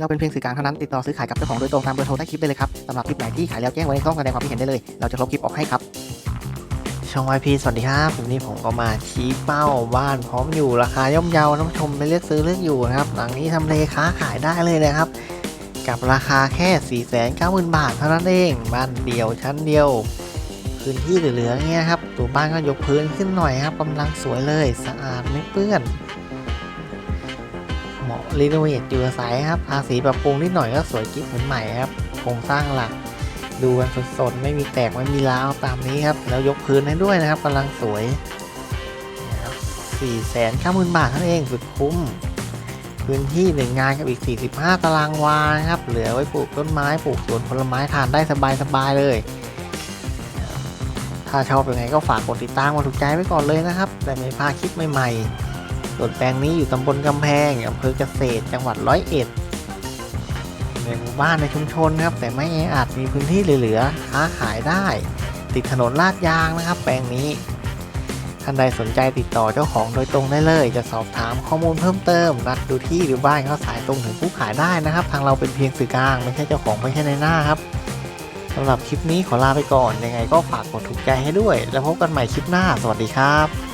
เราเป็นเพียงสื่อกลางเท่านั้นติดต่อซื้อขายกับเจ้าของโดยตรงตามเบอร์โทรใต้คลิปได้เลยครับสำหรับคลิปไหนที่ขายแล้วแจ้งไว้ในช่องแสดงความคิดเห็นได้เลย เราจะลบคลิปออกให้ครับช่องวพีสวัสดีครับวันนี้ผมก็มาชี้เป้าบ้านพร้อมอยู่ราคาย่อมเยาท่านผู้ชมไปเลือกซื้อเลือกอยู่นะครับ หลังนี้ทำเลค้าขายได้เลยนะครับ กับราคาแค่ 4 9 0 0 0 0 บาทเท่านั้นเองบ้านเดียวชั้นเดียว พื้นที่เหลือๆเงี้ยครับตัวบ้านก็ยกพื้นขึ้นหน่อยครับกำลังสวยเลย สะอาดไม่เปื้อน เหมาะรีโนเวทอยู่อาศัยครับทาสีปรับปรุงนิดหน่อยก็สวยกิ๊บเหมือนใหม่ครับโครงสร้างหลัก ดูกันสดๆไม่มีแตกไม่มีร้าวตามนี้ครับแล้วยกพื้นให้ด้วยนะครับกำลังสวยนะครับสี่แสนเก้าหมื่นบาทเท่านั้นเองสุดคุ้ม พื้นที่หนึ่งงานกับอีก 45 ตารางวานครับเหลือไว้ปลูกต้นไม้ปลูกสวนผลไม้ทานได้สบายๆเลยถ้าชอบยังไงก็ฝากกดติดตามกดถูกใจไว้ก่อนเลยนะครับ แต่ไม่พลาดคลิปใหม่ๆ ส่วนแปลงนี้อยู่ตำบลกำแพงอำเภอเกษตรจังหวัดร้อยเอ็ดในหมู่บ้านในชุมชนครับ แต่ไม่แออัดมีพื้นที่เหลือๆค้าขายได้ ติดถนนลาดยางนะครับ แปลงนี้ท่านใดสนใจติดต่อเจ้าของโดยตรงได้เลย จะสอบถามข้อมูลเพิ่มเติม นัดดูที่หรือบ้านเขาสายตรงถึงผู้ขายได้นะครับ ทางเราเป็นเพียงสื่อกลางไม่ใช่เจ้าของไม่ใช่ในหน้าครับสำหรับคลิปนี้ขอลาไปก่อนยังไงก็ฝากกดถูกใจให้ด้วย แล้วพบกันใหม่คลิปหน้า สวัสดีครับ